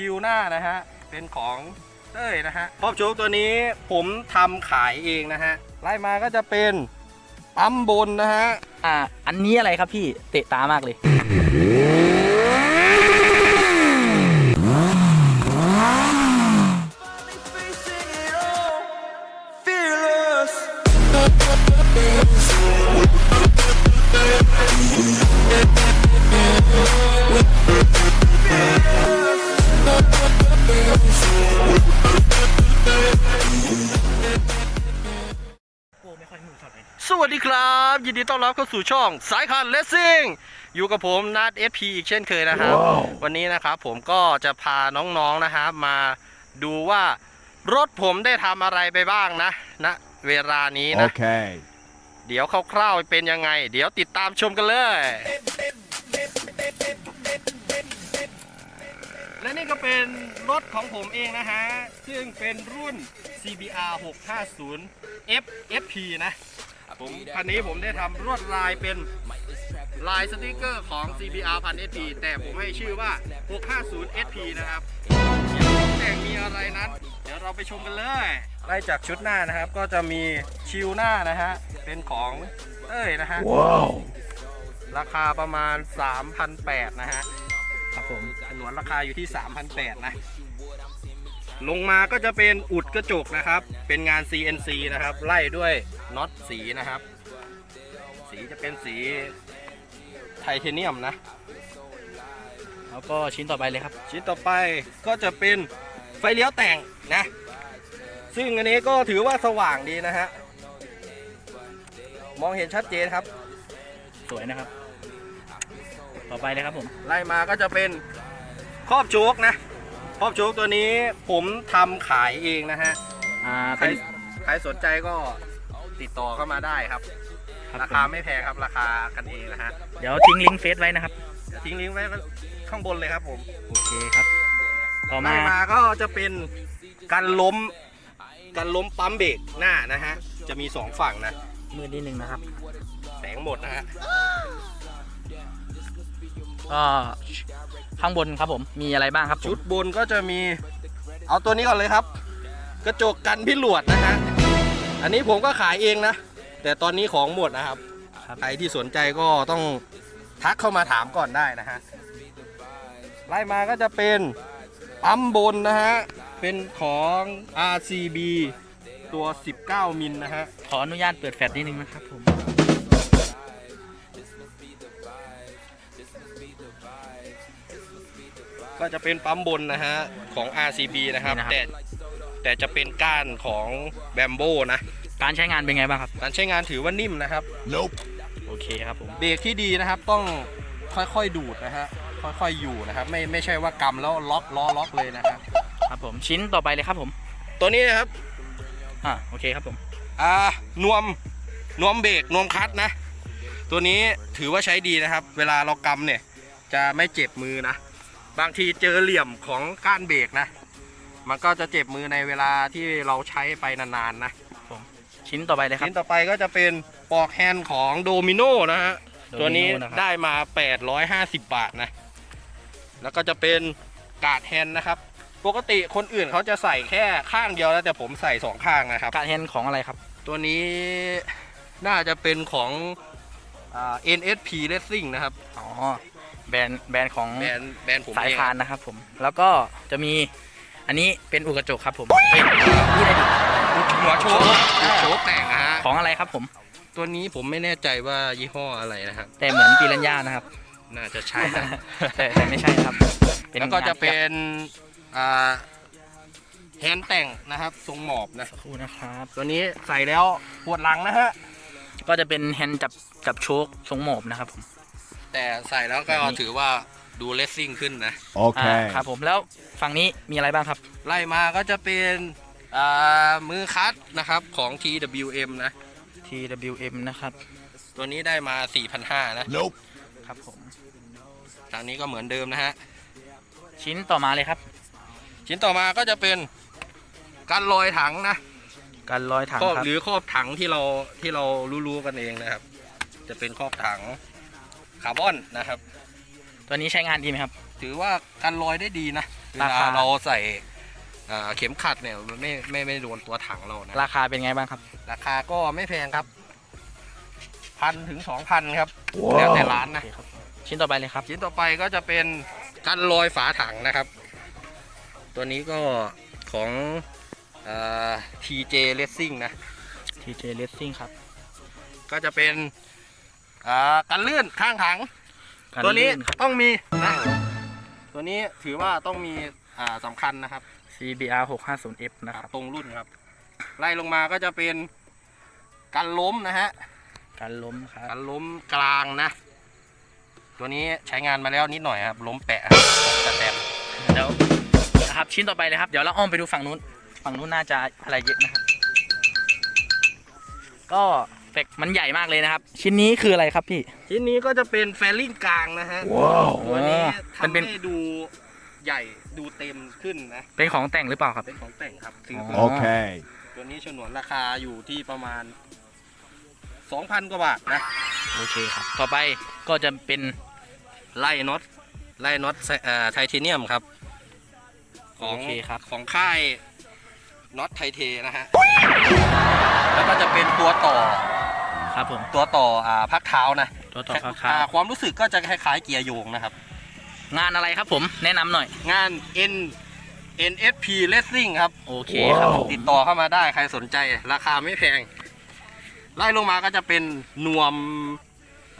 ชิลหน้านะฮะ เป็นของเต้ยนะฮะครอบโชคตัวนี้ผมทำขายเองนะฮะ ไล่มาก็จะเป็นปั๊มบนนะฮะ อ่า อันนี้อะไรครับพี่ เตะตามากเลย ยินดีต้อนรับเข้าสู่ช่องสายคันเลสซิ่งอยู่กับผมนัด FP อีกเช่นเคยนะครับวันนี้นะครับผมก็จะพาน้องๆนะครับมาดูว่ารถผมได้ทำอะไรไปบ้างนะณเวลานี้นะ Okay. เดี๋ยวคร่าวๆเป็นยังไง เดี๋ยวติดตามชมกันเลย และนี่ก็เป็นรถของผมเองนะฮะ ซึ่งเป็นรุ่น CBR 650 F FP นะ ผมคันนี้ผมได้ทำลวดลายเป็นลายสติกเกอร์ของ CBR พัน SP แต่ผมให้ชื่อว่า 650 SP นะครับเดี๋ยวของแต่งมีอะไรนั้น เดี๋ยวเราไปชมกันเลยไล่จากชุดหน้านะครับ ก็จะมีชิลหน้านะฮะ เป็นของเอ้ยนะฮะ Wow. ราคาประมาณ 3,800 นะฮะ ครับผมฉนวนราคาอยู่ที่ 3,800 นะ ลงมาก็จะเป็นอุดกระจกนะครับ เป็นงาน CNC นะครับ ไล่ด้วยน็อตสีนะครับ สีจะเป็นสีไทเทเนียมนะ แล้วก็ชิ้นต่อไปเลยครับ ชิ้นต่อไปก็จะเป็นไฟเลี้ยวแต่งนะ ซึ่งอันนี้ก็ถือว่าสว่างดีนะฮะ มองเห็นชัดเจนครับ สวยนะครับ ต่อไปเลยครับผม ไล่มาก็จะเป็นครอบโชคนะ ครอบโชคตัวนี้ผมทำขายเองนะฮะ อ่าใครเป็นใครสนใจก็ติดต่อเข้ามาได้ครับครับราผคามไม่แพงครับราคากันเองนะฮะเดี๋ยวทิ้งลิงก์เฟซไว้นะครับ เดี๋ยวทิ้งลิงก์ไว้ข้างบนเลยครับผมโอเคครับ ต่อไล่มามาก็จะเป็นการล้มการล้มปั๊มเบรกหน้านะฮะ จะมีสองฝั่งนะ มือนิดนึงนะครับ แสงหมดนะฮะ ก็ ข้างบนครับผมมีอะไรบ้างครับผมชุดบนก็จะมีเอาตัวนี้ก่อนเลยครับ กระจกกันพิหลวดนะฮะอันนี้ผมก็ขายเองนะ แต่ตอนนี้ของหมดนะครับครับใครที่สนใจก็ต้องทักเข้ามาถามก่อนได้นะฮะไล่มาก็จะเป็นปั๊มบนนะฮะ เป็นของ RCB ตัว 19 มิลนะฮะ ขออนุญาตเปิดแฟลชนิดนึงนะครับผม ก็จะเป็นปั๊มบนนะฮะของ RCB นะครับ นี่นะครับ แต่แต่จะเป็นก้านของแบมโบนะการใช้งานเป็นไงบ้างครับ การใช้งานถือว่านิ่มนะครับ Nope. โอเคครับผม เบรกที่ดีนะครับต้องค่อยๆดูดนะฮะค่อยๆอยู่นะครับ ไม่ไม่ใช่ว่ากำแล้วล็อกล้อล็อกเลยนะครับครับผม ชิ้นต่อไปเลยครับผม ตัวนี้นะครับอ่า โอเคครับผม อ่านวมนวมเบรกนวมคลัตช์นะ ตัวนี้ถือว่าใช้ดีนะครับ เวลาเรากำเนี่ยจะไม่เจ็บมือนะ บางทีเจอเหลี่ยมของก้านเบรกนะ มันก็จะเจ็บมือในเวลาที่เราใช้ไปนานๆนะชิ้นต่อไปเลยครับ ชิ้นต่อไปก็จะเป็นปลอกแฮนด์ของโดมิโนนะฮะ Domino ตัวนี้นะครับ ได้มา 850 บาทนะ แล้วก็จะเป็นการ์ดแฮนด์นะครับ ปกติคนอื่นเขาจะใส่แค่ข้างเดียวแล้วแต่ผมใส่สองข้างนะครับ การแฮนด์ของอะไรครับ ตัวนี้น่าจะเป็นของอ่า NSP Racing นะครับ อ๋อ แบรนด์แบรนด์ของแบรนด์แบรนด์ผมสายเองพานนะครับผม แล้วก็จะมีอันนี้เป็นอุกกระจกครับผมเอ้ยพูดได้ดิหัวโชว์อ่าโชว์แต่งนะฮะของอะไรครับผม ตัวนี้ผมไม่แน่ใจว่ายี่ห้ออะไรนะครับแต่เหมือนปีรัญญานะครับ น่าจะใช่นะแต่แต่ไม่ใช่ครับแล้วก็จะงาเป็นอ่าแฮนด์แต่งนะครับทรงหมอบนะสักครู่นะครับ ตัวนี้ใส่แล้วปวดหลังนะฮะ ก็จะเป็นแฮนด์จับจับโชคทรงหมอบนะครับผม แต่ใส่แล้วก็แบบนี้ ถือว่าดูเลสซิ่งขึ้นนะอ่า Okay. ครับผมแล้วฝั่งนี้มีอะไรบ้างครับ ไล่มาก็จะเป็นอ่ามือคัดนะครับของ TWM นะ TWM นะครับตัวนี้ได้มา 4,500 นะ Nope. ครับผมทางนี้ก็เหมือนเดิมนะฮะ ชิ้นต่อมาเลยครับ ชิ้นต่อมาก็จะเป็นการลอยถังนะการลอยถังครอบครับหรือครอบถังที่เราที่เรารู้ๆกันเองนะครับ จะเป็นครอบถัง คาร์บอนนะครับ ตัวนี้ใช้งานดีไหมครับ ถือว่าการลอยได้ดีนะเวราลาคา เราใส่อ่าเข็มขัดเนี่ยมันไม่ไม่ไม่โดนตัวถังเรานะราคาเป็นไงบ้างครับ ราคาก็ไม่แพงครับพันถึงสองพันครับแล้วแต่ร้านนะโอเคครับชิ้นต่อไปเลยครับ ชิ้นต่อไปก็จะเป็นกันลอยฝาถังนะครับ ตัวนี้ก็ของอ่า TJ Racing นะ TJ Racing ครับ ก็จะเป็น อ่ากันลื่นข้างถัง กันตัวนี้ลื่ครับต้องมีนะตัวนี้ถือว่าต้องมีอ่าสำคัญนะครับ CBR 650F นะครับตรงรุ่นครับ ไล่ลงมาก็จะเป็นกันล้มนะฮะการล้มครับกันล้มกลางนะ ตัวนี้ใช้งานมาแล้วนิดหน่อยครับล้มแปะครับสแตมป์เดี๋ยวนะครับชิ้นต่อไปเลยครับเดี๋ยวเราอ้อมไปดูฝั่งนู้น ฝั่งนู้นน่าจะอะไรเยอะนะครับ ก็ แฟกมันใหญ่มากเลยนะครับ ชิ้นนี้คืออะไรครับพี่ชิ้นนี้ก็จะเป็นแฟลิ่งกลางนะฮะตัวนี้มันทำเป็นให้ดูใหญ่ดูเต็มขึ้นนะเป็นของแต่งหรือเปล่าครับ เป็นของแต่งครับคืออ๋ออ Okay. ตัวนี้ฉนวนราคาอยู่ที่ประมาณ 2,000 กว่าบาทนะโอเคครับ ต่อไปก็จะเป็นไล่น็อตไล่น็อตเอ่อไทเทเนียมครับของโอเคครับของค่ายน็อตไทเทนะฮะ แล้วก็จะเป็นตัวต่อ ครับผม ตัวต่ออ่าพักเท้านะตัวต่อราคาอ่าความรู้สึกก็จะคล้ายๆเกียร์โยงนะครับ งานอะไรครับผมแนะนำหน่อย งาน N NSP Racing ครับ โอเคครับผม ติดต่อเข้ามาได้ใครสนใจ ราคาไม่แพง ไล่ลงมาก็จะเป็นนวม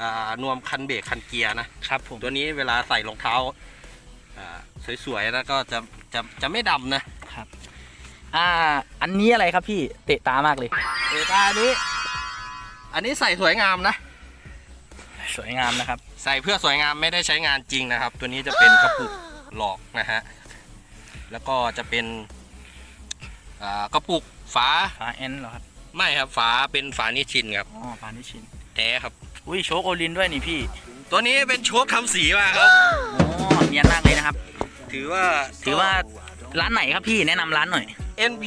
อ่านวมคันเบรกคันเกียร์นะครับผม ตัวนี้เวลาใส่รองเท้าอ่าสวยๆแล้วก็จะจะจะไม่ดำนะอ่า อันนี้อะไรครับพี่ เตะตามากเลย เอตาอันนี้ อันนี้ใส่สวยงามนะ สวยงามนะครับ ใส่เพื่อสวยงามไม่ได้ใช้งานจริงนะครับ ตัวนี้จะเป็นกระปุกหลอกนะฮะ แล้วก็จะเป็นอ่ากระปุกฝาฝาแอนเหรอครับ ไม่ครับฝาเป็นฝานิชชินครับ อ๋อฝานิชินแท้ครับ อุ้ยโชคโอลินด้วยนี่พี่ ตัวนี้เป็นโชคทำสีมาครับอ๋อเนียนมากเลยนะครับ ถือว่าถือว่าร้านไหนครับพี่แนะนำร้านหน่อย NP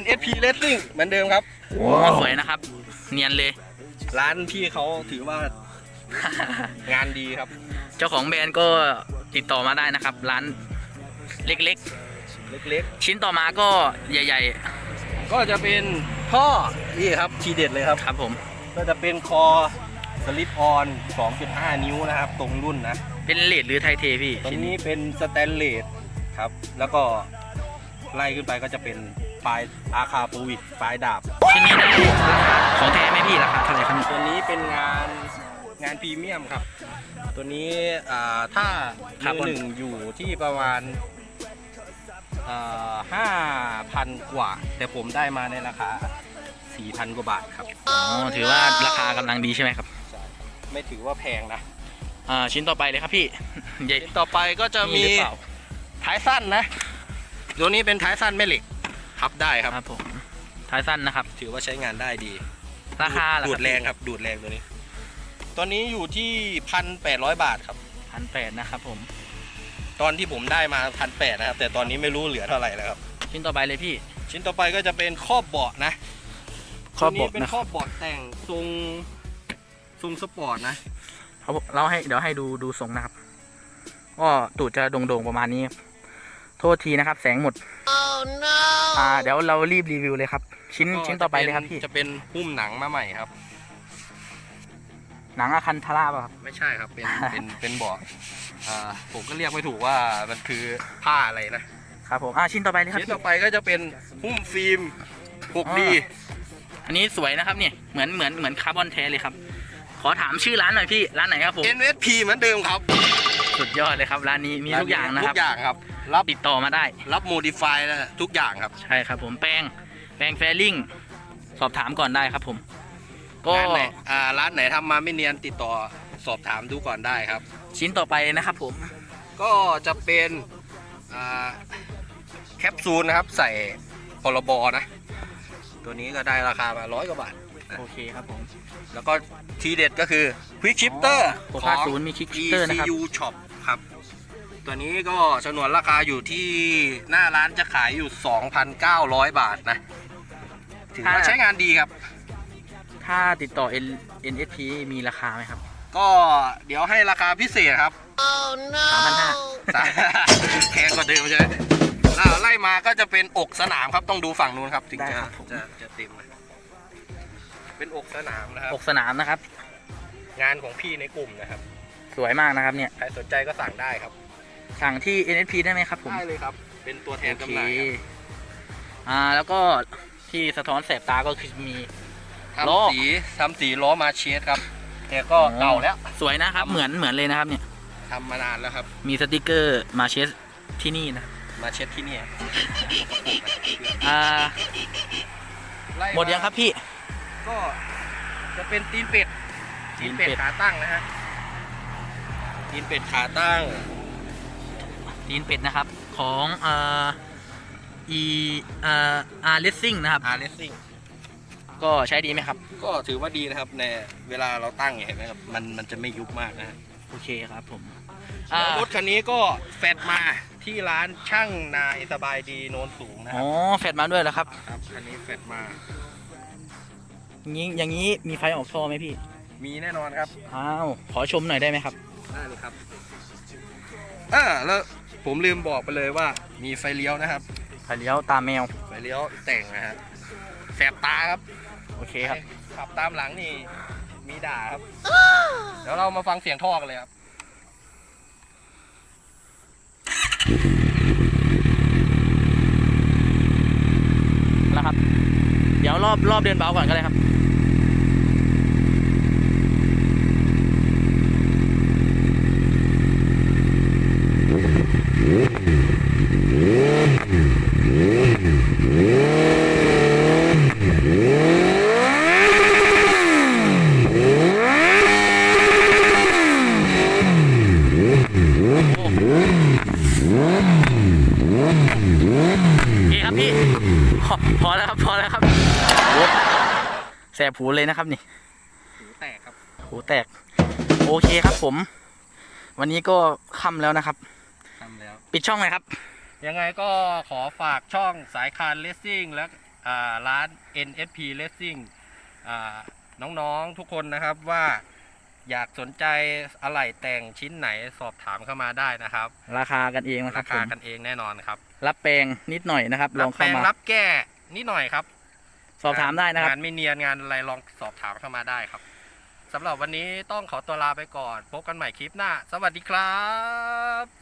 NSP Racing เหมือนเดิมครับอ๋อสวยนะครับ เนียนเลย ร้านพี่เขาถือว่างานดีครับ เจ้าของแบรนด์ก็ติดต่อมาได้นะครับ ร้านเล็กเล็กๆ ชิ้นต่อมาก็ใหญ่ ๆ ก็จะเป็นท่อนี่ครับทีเด็ดเลยครับ ๆ ครับผม ก็จะเป็นคอสลิปออน 2.5 นิ้วนะครับ ตรงรุ่นนะเป็นเลดหรือไทเทพี่ตัวชิ้นนี้นี้เป็นสแตนเลสครับ แล้วก็ไล่ขึ้นไปก็จะเป็น ปลายอาคาโปวิดปลายดาบชิ้นนี้ได้ราคาของแท้ไหมพี่ราคาเท่าไหร่ครับตัวนี้เป็นงานงานพรีเมียมครับ ตัวนี้อ่าถ้ามือหนึ่งอยู่ที่ประมาณห้าพันกว่า แต่ผมได้มาในราคา4,000กว่าบาทครับอ๋อถือว่าราคากำลังดีใช่ไหมครับ ไม่ถือว่าแพงนะอ่าชิ้นต่อไปเลยครับพี่ใหญ่ต่อไปก็จะมีหรือเปล่าท้ายสั้นนะ ตัวนี้เป็นท้ายสั้นแม่เหล็ก พับได้ครับครับผมท้ายสั้นนะครับ ถือว่าใช้งานได้ดีราคาล่ะดูดแรงครับ ดูดแรงตัวนี้ตัวนี้อยู่ที่พันแปดร้อยบาทครับ พันแปดนะครับผม ตอนที่ผมได้มาพันแปดนะครับ แต่ตอนนี้ไม่รู้เหลือเท่าไหร่แล้วครับ ชิ้นต่อไปเลยพี่ ชิ้นต่อไปก็จะเป็นครอบเบาะนะครอบเบาะตัวนี้เป็นนะครอบเบาะแต่งทรงทรงสปอร์ตนะเขาเราให้เดี๋ยวให้ดูดูทรงนะครับก็ตูดจะโด่งๆประมาณนี้ โทษทีนะครับ แสงหมดอ่าเดี๋ยวเรารีบรีวิวเลยครับ ชิ้นชิ้นต่อไปเลยครับพี่จะเป็นหุ้มหนังมาใหม่ครับ หนังอาคันทาร่าป่ะครับไม่ใช่ครับเป็นเป็นเป็นเบาะอ่าผมก็เรียกไม่ถูกว่ามันคือผ้าอะไรนะครับผมอ่าชิ้นต่อไปเลยครับชิ้นพี่ต่อไปก็จะเป็นหุ้มฟิล์ม 6D อันนี้สวยนะครับเนี่ยเหมือนเหมือนเหมือนคาร์บอนแท้เลยครับ ขอถามชื่อร้านหน่อยพี่ร้านไหนครับผม NSP เหมือนเดิมครับ สุดยอดเลยครับร้านนี้มีทุกอย่างนะคทุรับกอย่างครับ รับติดต่อมาได้ รับโมดิฟายทุกอย่างครับ ใช่ครับผมแป้งแป้งแฟริ่งสอบถามก่อนได้ครับผม ก็ร้านไหนอ่าร้านไหนทำมาไม่เนียนติดต่อสอบถามดูก่อนได้ครับ ชิ้นต่อไปนะครับผม ก็จะเป็นอ่าแคปซูลนะครับ ใส่พรบนะ ตัวนี้ก็ได้ราคามาร้อยกว่าบาท โอเคครับผม แล้วก็ทีเด็ดก็คือ Quick Shifter หกห้าศูนย์มี Quick Shifter นะครับ ECU Shop ครับ ตัวนี้ก็ฉนวนราคาอยู่ที่หน้าร้านจะขายอยู่ 2,900 บาทนะ ถือว่าถ้าใช้งานดีครับ ถ้าติดต่อ N NSP มีราคาไหมครับ ก็เดี๋ยวให้ราคาพิเศษครับสามพันห้าเดิมใช่ไหมแล้วไล่มาก็จะเป็นอกสนามครับต้องดูฝั่งนู้นครับถึงได้จะครับผมจะจะเต็มนะเป็นอกสนามนะครับอกสนามนะครับ งานของพี่ในกลุ่มนะครับ สวยมากนะครับเนี่ยใครสนใจก็สั่งได้ครับ สั่งที่ NSP ได้ไหมครับผม ได้เลยครับ เป็นตัวแทนโอจำเคหน่ายครับอ่าแล้วก็ที่สะท้อนแสบตาก็คือมีทล้อำสีทำสีล้อมาเชสครับ แต่ก็เก่าแล้วสวยนะครับ เหมือนเหมือนเลยนะครับเนี่ย ทำมานานแล้วครับ มีสติกเกอร์มาเชสที่นี่นะ มาเช็ดที่นี่อ่า ไล่าหมดยังครับพี่ ก็จะเป็นตีนเป็ดตีตีนนเป็เป็ดดขาตั้งนะฮะตีนเป็ดขาตั้ง ตีนเป็ดนะครับ ของอ่าอีอ่าอาร์เลสซิ่งนะครับอาร์เลสซิ่งก็ใช้ดีไหมครับ ก็ถือว่าดีนะครับในเวลาเราตั้งเนี่ยเห็นไหมครับมันมันจะไม่ยุบมากนะฮะโอเคครับผมแล้อ่าวรถคันนี้ก็แฟดมาที่ร้านช่างนายสบายดีโนนสูงนะคอ๋รัอบแฟดมาด้วยแล้วครับ ครับคันนี้แฟดมา อย่างนี้อย่างนี้มีไฟออกท่อไหมพี่ มีแน่นอนครับ อ้าว ขอชมหน่อยได้ไหมครับ ได้เลยครับอ่าแล้ว ผมลืมบอกไปเลยว่ามีไฟเลี้ยวนะครับ ไฟเลี้ยวตามแมว ไฟเลี้ยวแต่งนะฮะแสบตาครับโอเคครับ ขับตามหลังนี่มีด่าครับ เดี๋ยวเรามาฟังเสียงท่อกันเลยครับแล้วครับ เดี๋ยวรอบรอบเดินเบาก่อนก็ได้ครับ โอเคครับพี่ พอพอแล้วครับ พอแล้วครับโอ้แส บหูเลยนะครับนี่หูแตกครับหูแตก โอเคครับผม วันนี้ก็ค่ำแล้วนะครับทำแล้ว ปิดช่องไหมครับ ยังไงก็ขอฝากช่องสายคานเลสซิ่งและอ่าร้าน NSP Racing อ่าน้องๆทุกคนนะครับว่าอยากสนใจอะไหล่แต่งชิ้นไหนสอบถามเข้ามาได้นะครับ ราคากันเองนะครัราบผคามกันเองแน่นอนครับ รับแปลงนิดหน่อยนะครับลรัองแปลเข้างมารับแก้นิดหน่อยครับ สอบถามได้นะครับ งานไม่เนียนงานอะไรลองสอบถามเข้ามาได้ครับสำหรับวันนี้ต้องขอตัวลาไปก่อน พบกันใหม่คลิปหน้า สวัสดีครับ